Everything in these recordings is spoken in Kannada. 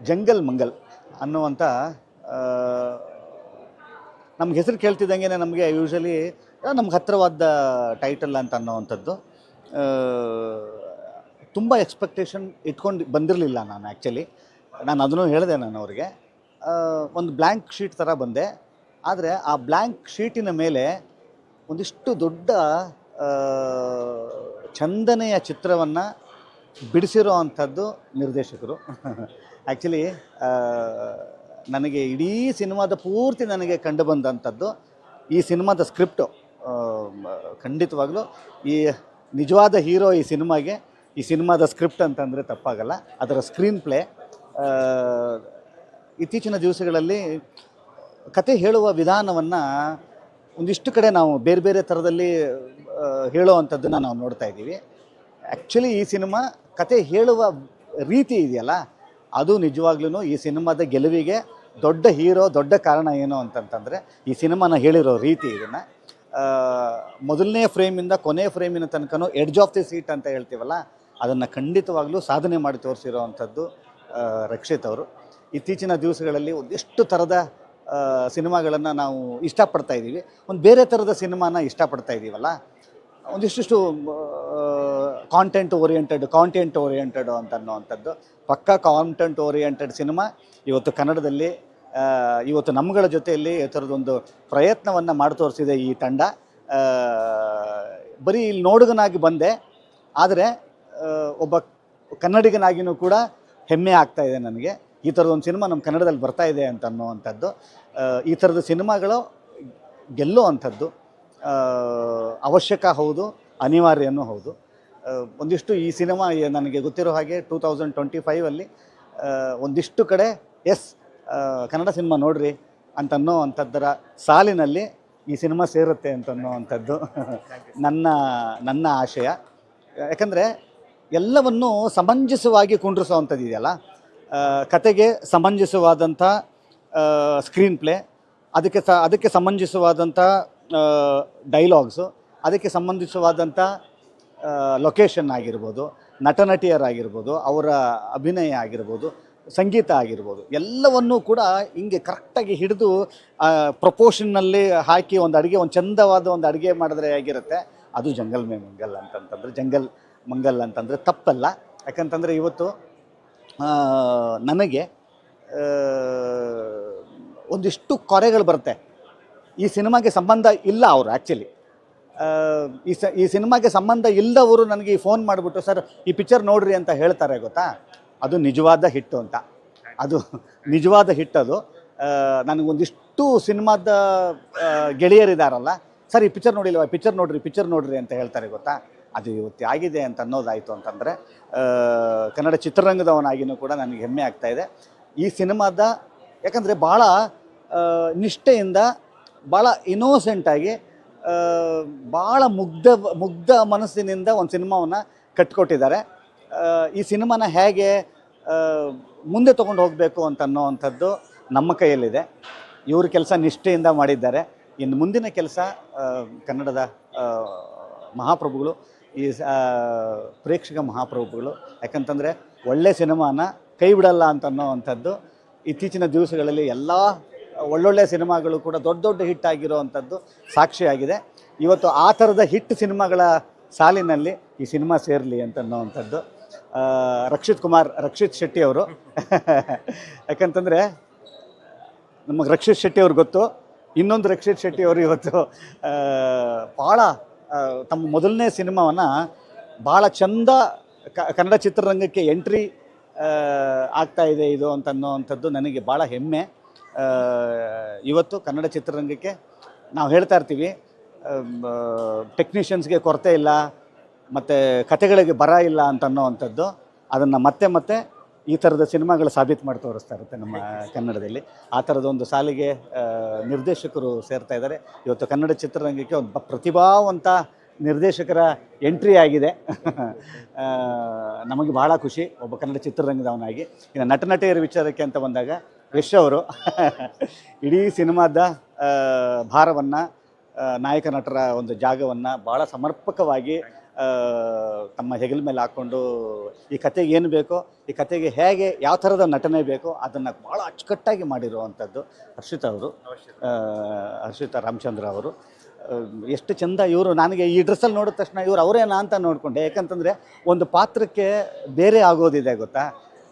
ಜಂಗಲ್ ಮಂಗಲ್ ಅನ್ನುವಂಥ ನಮ್ಗೆ ಹೆಸರು ಕೇಳ್ತಿದ್ದಂಗೆ ನಮಗೆ ಯೂಶಲಿ ನಮ್ಗೆ ಹತ್ತಿರವಾದ ಟೈಟಲ್ ಅಂತ ಅನ್ನೋವಂಥದ್ದು. ತುಂಬ ಎಕ್ಸ್ಪೆಕ್ಟೇಷನ್ ಇಟ್ಕೊಂಡು ಬಂದಿರಲಿಲ್ಲ ನಾನು ಆ್ಯಕ್ಚುಲಿ ನಾನು ಅದನ್ನು ಹೇಳಿದೆ ನಾನು ಅವ್ರಿಗೆ. ಒಂದು ಬ್ಲ್ಯಾಂಕ್ ಶೀಟ್ ಥರ ಬಂದೆ. ಆದರೆ ಆ ಬ್ಲ್ಯಾಂಕ್ ಶೀಟಿನ ಮೇಲೆ ಒಂದಿಷ್ಟು ದೊಡ್ಡ ಚಂದನೆಯ ಚಿತ್ರವನ್ನು ಬಿಡಿಸಿರೋ ಅಂಥದ್ದು ನಿರ್ದೇಶಕರು. ಆ್ಯಕ್ಚುಲಿ ನನಗೆ ಇಡೀ ಸಿನಿಮಾದ ಪೂರ್ತಿ ನನಗೆ ಕಂಡು ಬಂದಂಥದ್ದು ಈ ಸಿನಿಮಾದ ಸ್ಕ್ರಿಪ್ಟು. ಖಂಡಿತವಾಗ್ಲೂ ಈ ನಿಜವಾದ ಹೀರೋ ಈ ಸಿನಿಮಾಗೆ ಈ ಸಿನಿಮಾದ ಸ್ಕ್ರಿಪ್ಟ್ ಅಂತಂದರೆ ತಪ್ಪಾಗಲ್ಲ. ಅದರ ಸ್ಕ್ರೀನ್ ಪ್ಲೇ ಇತ್ತೀಚಿನ ದಿವಸಗಳಲ್ಲಿ ಕತೆ ಹೇಳುವ ವಿಧಾನವನ್ನು ಒಂದಿಷ್ಟು ಕಡೆ ನಾವು ಬೇರೆ ಬೇರೆ ಥರದಲ್ಲಿ ಹೇಳೋವಂಥದ್ದನ್ನು ನಾವು ನೋಡ್ತಾ ಇದ್ದೀವಿ. ಆ್ಯಕ್ಚುಲಿ ಈ ಸಿನಿಮಾ ಕತೆ ಹೇಳುವ ರೀತಿ ಇದೆಯಲ್ಲ ಅದು ನಿಜವಾಗ್ಲೂ ಈ ಸಿನಿಮಾದ ಗೆಲುವಿಗೆ ದೊಡ್ಡ ಹೀರೋ, ದೊಡ್ಡ ಕಾರಣ ಏನು ಅಂತಂತಂದರೆ, ಈ ಸಿನಿಮಾನ ಹೇಳಿರೋ ರೀತಿ ಇದನ್ನು ಮೊದಲನೇ ಫ್ರೇಮಿಂದ ಕೊನೆ ಫ್ರೇಮಿನ ತನಕನೂ ಎಡ್ಜ್ ಆಫ್ ದಿ ಸೀಟ್ ಅಂತ ಹೇಳ್ತೀವಲ್ಲ, ಅದನ್ನು ಖಂಡಿತವಾಗ್ಲೂ ಸಾಧನೆ ಮಾಡಿ ತೋರಿಸಿರೋ ಅಂಥದ್ದು ರಕ್ಷಿತ್ ಅವರು. ಇತ್ತೀಚಿನ ದಿವಸಗಳಲ್ಲಿ ಒಂದಿಷ್ಟು ಥರದ ಸಿನಿಮಾಗಳನ್ನು ನಾವು ಇಷ್ಟಪಡ್ತಾ ಇದ್ದೀವಿ ಒಂದು ಬೇರೆ ಥರದ ಸಿನಿಮಾನ ಇಷ್ಟಪಡ್ತಾ ಇದ್ದೀವಲ್ಲ ಒಂದಿಷ್ಟು ಕಾಂಟೆಂಟ್ ಓರಿಯೆಂಟೆಡ್ ಕಾಂಟೆಂಟ್ ಓರಿಯೆಂಟೆಡ್ ಅಂತ ಅನ್ನೋವಂಥದ್ದು ಪಕ್ಕಾ ಕಾಂಟೆಂಟ್ ಓರಿಯೆಂಟೆಡ್ ಸಿನಿಮಾ ಇವತ್ತು ಕನ್ನಡದಲ್ಲಿ ಇವತ್ತು ನಮ್ಮಗಳ ಜೊತೆಯಲ್ಲಿ ಈ ಥರದೊಂದು ಪ್ರಯತ್ನವನ್ನು ಮಾಡಿ ತೋರಿಸಿದೆ ಈ ತಂಡ. ಬರೀ ಇಲ್ಲಿ ನೋಡುಗನಾಗಿ ಬಂದೆ. ಆದರೆ ಒಬ್ಬ ಕನ್ನಡಿಗನಾಗಿಯೂ ಕೂಡ ಹೆಮ್ಮೆ ಆಗ್ತಾ ಇದೆ ನನಗೆ. ಈ ಥರದೊಂದು ಸಿನಿಮಾ ನಮ್ಮ ಕನ್ನಡದಲ್ಲಿ ಬರ್ತಾ ಇದೆ ಅಂತ ಅನ್ನೋವಂಥದ್ದು ಈ ಥರದ ಸಿನಿಮಾಗಳು ಗೆಲ್ಲೋ ಅಂಥದ್ದು. ಅವಶ್ಯಕ ಹೌದು, ಅನಿವಾರ್ಯನೂ ಹೌದು. ಒಂದಿಷ್ಟು ಈ ಸಿನಿಮಾ ನನಗೆ ಗೊತ್ತಿರೋ ಹಾಗೆ ಟೂ ತೌಸಂಡ್ ಟ್ವೆಂಟಿ ಫೈವಲ್ಲಿ ಒಂದಿಷ್ಟು ಕಡೆ, ಎಸ್ ಕನ್ನಡ ಸಿನಿಮಾ ನೋಡ್ರಿ ಅಂತನ್ನೋ ಅಂಥದ್ದರ ಸಾಲಿನಲ್ಲಿ ಈ ಸಿನಿಮಾ ಸೇರುತ್ತೆ ಅಂತನ್ನೋ ಅಂಥದ್ದು ನನ್ನ ನನ್ನ ಆಶಯ. ಯಾಕಂದರೆ ಎಲ್ಲವನ್ನು ಸಮಂಜಸವಾಗಿ ಕುಂಡ್ರಿಸೋವಂಥದ್ದು ಇದೆಯಲ್ಲ. ಕತೆಗೆ ಸಮಂಜಸವಾದಂಥ ಸ್ಕ್ರೀನ್ ಪ್ಲೇ ಅದಕ್ಕೆ ಸ, ಅದಕ್ಕೆ ಸಮಂಜಸವಾದಂಥ ಡೈಲಾಗ್ಸು ಅದಕ್ಕೆ ಸಂಬಂಧಿಸವಾದಂಥ ಲೊಕೇಶನ್ ಆಗಿರ್ಬೋದು ನಟ ನಟಿಯರಾಗಿರ್ಬೋದು ಅವರ ಅಭಿನಯ ಆಗಿರ್ಬೋದು, ಸಂಗೀತ ಆಗಿರ್ಬೋದು, ಎಲ್ಲವನ್ನೂ ಕೂಡ ಹಿಂಗೆ ಕರೆಕ್ಟಾಗಿ ಹಿಡಿದು ಪ್ರೊಪೋಷನ್ನಲ್ಲಿ ಹಾಕಿ ಒಂದು ಅಡುಗೆ, ಒಂದು ಚಂದವಾದ ಒಂದು ಅಡುಗೆ ಮಾಡಿದ್ರೆ ಆಗಿರುತ್ತೆ ಅದು ಜಂಗಲ್ ಮೇ ಮಂಗಲ್ ಅಂತಂತಂದರೆ, ಜಂಗಲ್ ಮಂಗಲ್ ಅಂತಂದರೆ ತಪ್ಪಲ್ಲ. ಯಾಕಂತಂದರೆ ಇವತ್ತು ನನಗೆ ಒಂದಿಷ್ಟು ಕೊರೆಗಳು ಬರುತ್ತೆ. ಈ ಸಿನಿಮಾಗೆ ಸಂಬಂಧ ಇಲ್ಲ ಅವರು ಆ್ಯಕ್ಚುಲಿ ಈ ಸ ಈ ಸಿನಿಮಾಗೆ ಸಂಬಂಧ ಇಲ್ಲದವರು ನನಗೆ ಈ ಫೋನ್ ಮಾಡಿಬಿಟ್ಟು ಸರ್ ಈ ಪಿಕ್ಚರ್ ನೋಡ್ರಿ ಅಂತ ಹೇಳ್ತಾರೆ ಗೊತ್ತಾ? ಅದು ನಿಜವಾದ ಹಿಟ್ಟು ಅಂತ. ಅದು ನಿಜವಾದ ಹಿಟ್ ಅದು. ಆ, ನನಗೊಂದಿಷ್ಟು ಸಿನಿಮಾದ ಗೆಳೆಯರಿದಾರಲ್ಲ ಸರ್ ಈ ಪಿಕ್ಚರ್ ನೋಡಿಲ್ವಾ? ಪಿಕ್ಚರ್ ನೋಡ್ರಿ ಪಿಕ್ಚರ್ ನೋಡ್ರಿ ಅಂತ ಹೇಳ್ತಾರೆ ಗೊತ್ತಾ? ಅದು ಇವತ್ತು ಆಗಿದೆ ಅಂತ ಅನ್ನೋದಾಯಿತು ಅಂತಂದರೆ ಕನ್ನಡ ಚಿತ್ರರಂಗದವನಾಗಿಯೂ ಕೂಡ ನನಗೆ ಹೆಮ್ಮೆ ಆಗ್ತಾ ಇದೆ. ಈ ಸಿನಿಮಾದ ಯಾಕಂದರೆ ಭಾಳ ನಿಷ್ಠೆಯಿಂದ ಭಾಳ ಇನ್ನೋಸೆಂಟಾಗಿ ಭಾಳ ಮುಗ್ಧ ಮುಗ್ಧ ಮನಸ್ಸಿನಿಂದ ಒಂದು ಸಿನಿಮಾವನ್ನು ಕಟ್ಕೊಟ್ಟಿದ್ದಾರೆ. ಈ ಸಿನಿಮಾನ ಹೇಗೆ ಮುಂದೆ ತೊಗೊಂಡು ಹೋಗಬೇಕು ಅಂತ ಅನ್ನೋವಂಥದ್ದು ನಮ್ಮ ಕೈಯಲ್ಲಿದೆ. ಇವ್ರ ಕೆಲಸ ನಿಷ್ಠೆಯಿಂದ ಮಾಡಿದ್ದಾರೆ. ಇನ್ನು ಮುಂದಿನ ಕೆಲಸ ಕನ್ನಡದ ಮಹಾಪ್ರಭುಗಳು, ಈ ಪ್ರೇಕ್ಷಕ ಮಹಾಪ್ರಭುಗಳು. ಯಾಕಂತಂದರೆ ಒಳ್ಳೆ ಸಿನಿಮಾನ ಕೈ ಬಿಡಲ್ಲ ಅಂತ ಅನ್ನೋವಂಥದ್ದು ಇತ್ತೀಚಿನ ದಿವಸಗಳಲ್ಲಿ ಎಲ್ಲ ಒಳ್ಳೊಳ್ಳೆ ಸಿನಿಮಾಗಳು ಕೂಡ ದೊಡ್ಡ ದೊಡ್ಡ ಹಿಟ್ ಆಗಿರೋ ಅಂಥದ್ದು ಸಾಕ್ಷಿಯಾಗಿದೆ. ಇವತ್ತು ಆ ಥರದ ಹಿಟ್ ಸಿನಿಮಾಗಳ ಸಾಲಿನಲ್ಲಿ ಈ ಸಿನಿಮಾ ಸೇರಲಿ ಅಂತ ಅನ್ನೋವಂಥದ್ದು. ಆ, ರಕ್ಷಿತ್ ಕುಮಾರ್ ರಕ್ಷಿತ್ ಶೆಟ್ಟಿ ಅವರು. ಯಾಕಂತಂದರೆ ನಮಗೆ ರಕ್ಷಿತ್ ಶೆಟ್ಟಿ ಅವ್ರಿಗೆ ಗೊತ್ತು. ಇನ್ನೊಂದು ರಕ್ಷಿತ್ ಶೆಟ್ಟಿ ಅವರು ಇವತ್ತು ಭಾಳ ತಮ್ಮ ಮೊದಲನೇ ಸಿನಿಮಾವನ್ನು ಭಾಳ ಚಂದ ಕನ್ನಡ ಚಿತ್ರರಂಗಕ್ಕೆ ಎಂಟ್ರಿ ಆಗ್ತಾ ಇದೆ ಇದು ಅಂತ ಅನ್ನೋವಂಥದ್ದು ನನಗೆ ಭಾಳ ಹೆಮ್ಮೆ. ಇವತ್ತು ಕನ್ನಡ ಚಿತ್ರರಂಗಕ್ಕೆ ನಾವು ಹೇಳ್ತಾ ಇರ್ತೀವಿ ಟೆಕ್ನಿಷಿಯನ್ಸ್ಗೆ ಕೊರತೆ ಇಲ್ಲ, ಮತ್ತು ಕತೆಗಳಿಗೆ ಬರ ಇಲ್ಲ ಅಂತ ಅನ್ನೋವಂಥದ್ದು, ಅದನ್ನು ಮತ್ತೆ ಮತ್ತೆ ಈ ಥರದ ಸಿನಿಮಾಗಳು ಸಾಬೀತು ಮಾಡಿ ತೋರಿಸ್ತಾ ಇರುತ್ತೆ ನಮ್ಮ ಕನ್ನಡದಲ್ಲಿ. ಆ ಥರದ ಒಂದು ಸಾಲಿಗೆ ನಿರ್ದೇಶಕರು ಸೇರ್ತಾ ಇದ್ದಾರೆ. ಇವತ್ತು ಕನ್ನಡ ಚಿತ್ರರಂಗಕ್ಕೆ ಒಂದು ಪ್ರತಿಭಾವಂತ ನಿರ್ದೇಶಕರ ಎಂಟ್ರಿ ಆಗಿದೆ. ನಮಗೆ ಭಾಳ ಖುಷಿ. ಒಬ್ಬ ಕನ್ನಡ ಚಿತ್ರರಂಗದವನಾಗಿ. ಇನ್ನು ನಟ ನಟಿಯರ ವಿಚಾರಕ್ಕೆ ಅಂತ ಬಂದಾಗ ಯಶ್ ಅವರು. ಇಡೀ ಸಿನಿಮಾದ ಭಾರವನ್ನು ನಾಯಕ ನಟರ ಒಂದು ಜಾಗವನ್ನು ಭಾಳ ಸಮರ್ಪಕವಾಗಿ ತಮ್ಮ ಹೆಗಲ ಮೇಲೆ ಹಾಕ್ಕೊಂಡು ಈ ಕತೆಗೆ ಏನು ಬೇಕೋ, ಈ ಕತೆಗೆ ಹೇಗೆ, ಯಾವ ಥರದ ನಟನೆ ಬೇಕೋ ಅದನ್ನು ಭಾಳ ಅಚ್ಚುಕಟ್ಟಾಗಿ ಮಾಡಿರುವಂಥದ್ದು ಹರ್ಷಿತ ಅವರು ಹರ್ಷಿತಾ ರಾಮಚಂದ್ರ ಅವರು. ಎಷ್ಟು ಚಂದ ಇವರು ನನಗೆ ಈ ಡ್ರೆಸ್ಸಲ್ಲಿ ನೋಡಿದ ತಕ್ಷಣ ಇವರು ಅವರೇನಾ ಅಂತ ನೋಡಿಕೊಂಡೆ. ಯಾಕಂತಂದರೆ ಒಂದು ಪಾತ್ರಕ್ಕೆ ಬೇರೆ ಆಗೋದಿದೆ ಗೊತ್ತಾ?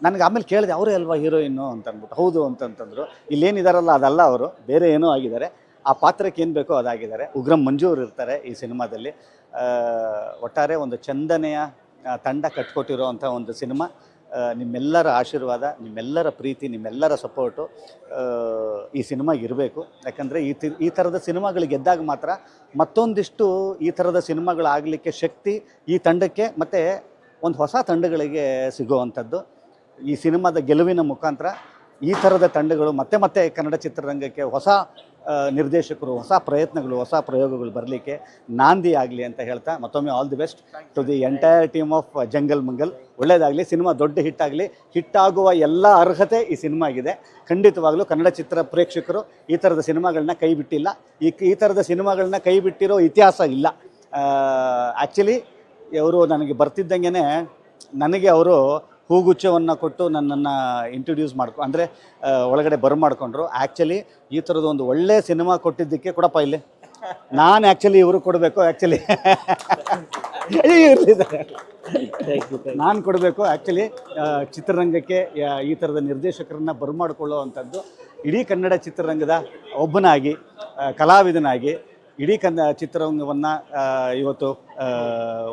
ನನಗೆ ಆಮೇಲೆ ಕೇಳಿದೆ, ಅವರೇ ಅಲ್ವಾ ಹೀರೋಯಿನ್ನು? ಅಂತ ಅಂದ್ಬಿಟ್ಟು, ಹೌದು ಅಂತಂತಂದರು ಇಲ್ಲೇನಿದಾರಲ್ಲ, ಅದಲ್ಲ ಅವರು. ಬೇರೆ ಏನೋ ಆಗಿದ್ದಾರೆ. ಆ ಪಾತ್ರಕ್ಕೆ ಏನು ಬೇಕೋ ಅದಾಗಿದ್ದಾರೆ. ಉಗ್ರಂ ಮಂಜು ಅವ್ರು ಇರ್ತಾರೆ ಈ ಸಿನಿಮಾದಲ್ಲಿ. ಒಟ್ಟಾರೆ ಒಂದು ಚಂದನೆಯ ತಂಡ ಕಟ್ಕೊಟ್ಟಿರೋವಂಥ ಒಂದು ಸಿನಿಮಾ. ನಿಮ್ಮೆಲ್ಲರ ಆಶೀರ್ವಾದ, ನಿಮ್ಮೆಲ್ಲರ ಪ್ರೀತಿ, ನಿಮ್ಮೆಲ್ಲರ ಸಪೋರ್ಟು ಈ ಸಿನಿಮಾಗೆ ಇರಬೇಕು. ಯಾಕಂದರೆ ಈ ತಿ, ಈ ಥರದ ಸಿನಿಮಾಗಳು ಗೆದ್ದಾಗ ಮಾತ್ರ ಮತ್ತೊಂದಿಷ್ಟು ಈ ಥರದ ಸಿನಿಮಾಗಳಾಗಲಿಕ್ಕೆ ಶಕ್ತಿ ಈ ತಂಡಕ್ಕೆ ಮತ್ತು ಒಂದು ಹೊಸ ತಂಡಗಳಿಗೆ ಸಿಗುವಂಥದ್ದು. ಈ ಸಿನಿಮಾದ ಗೆಲುವಿನ ಮುಖಾಂತರ ಈ ಥರದ ತಂಡಗಳು ಮತ್ತೆ ಮತ್ತೆ ಕನ್ನಡ ಚಿತ್ರರಂಗಕ್ಕೆ ಹೊಸ ನಿರ್ದೇಶಕರು ಹೊಸ ಪ್ರಯತ್ನಗಳು ಹೊಸ ಪ್ರಯೋಗಗಳು ಬರಲಿಕ್ಕೆ ನಾಂದಿ ಆಗಲಿ ಅಂತ ಹೇಳ್ತಾ ಮತ್ತೊಮ್ಮೆ all the best to the entire team of Jungle Mangal ಒಳ್ಳೆಯದಾಗಲಿ ಸಿನಿಮಾ ದೊಡ್ಡ ಹಿಟ್ಟಾಗಲಿ ಆಗಲಿ ಹಿಟ್ಟಾಗುವ ಎಲ್ಲ ಅರ್ಹತೆ ಈ ಸಿನಿಮಾಗಿದೆ ಖಂಡಿತವಾಗಲೂ ಕನ್ನಡ ಚಿತ್ರ ಪ್ರೇಕ್ಷಕರು ಈ ಥರದ ಸಿನಿಮಾಗಳನ್ನ ಕೈ ಬಿಟ್ಟಿಲ್ಲ. ಈ ಈ ಥರದ ಸಿನಿಮಾಗಳನ್ನ ಕೈ ಬಿಟ್ಟಿರೋ ಇತಿಹಾಸ ಇಲ್ಲ. ಆ್ಯಕ್ಚುಲಿ ಅವರು ನನಗೆ ಬರ್ತಿದ್ದಂಗೆ ನನಗೆ ಅವರು ಹೂಗುಚ್ಛವನ್ನು ಕೊಟ್ಟು ನನ್ನನ್ನು ಇಂಟ್ರೊಡ್ಯೂಸ್ ಮಾಡ್ಕೊ ಅಂದರೆ ಒಳಗಡೆ ಬರಮಾಡ್ಕೊಂಡ್ರು ಆ್ಯಕ್ಚುಲಿ ಈ ಥರದ ಒಂದು ಒಳ್ಳೆ ಸಿನಿಮಾ ಕೊಟ್ಟಿದ್ದಕ್ಕೆ ಕೊಡಪ್ಪ ಇಲ್ಲಿ. ನಾನು ಆ್ಯಕ್ಚುಲಿ ಇವರು ಕೊಡಬೇಕು ಆ್ಯಕ್ಚುಲಿ ಇರಲಿ ನಾನು ಕೊಡಬೇಕು ಆ್ಯಕ್ಚುಲಿ ಚಿತ್ರರಂಗಕ್ಕೆ ಈ ಥರದ ನಿರ್ದೇಶಕರನ್ನು ಬರಮಾಡ್ಕೊಳ್ಳೋ ಅಂಥದ್ದು ಇಡೀ ಕನ್ನಡ ಚಿತ್ರರಂಗದ ಒಬ್ಬನಾಗಿ ಕಲಾವಿದನಾಗಿ ಇಡೀ ಕನ್ನ ಚಿತ್ರರಂಗವನ್ನು ಇವತ್ತು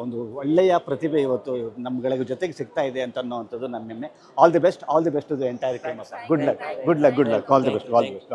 ಒಂದು ಒಳ್ಳೆಯ ಪ್ರತಿಭೆ ಇವತ್ತು ನಮ್ಗಳ ಜೊತೆಗೆ ಸಿಗ್ತಾ ಇದೆ ಅಂತ ಅನ್ನೋವಂಥದ್ದು ನನ್ನ. ಹೆಮ್ಮೆ all the best all the best to the entire team good luck good luck good luck all the best all the best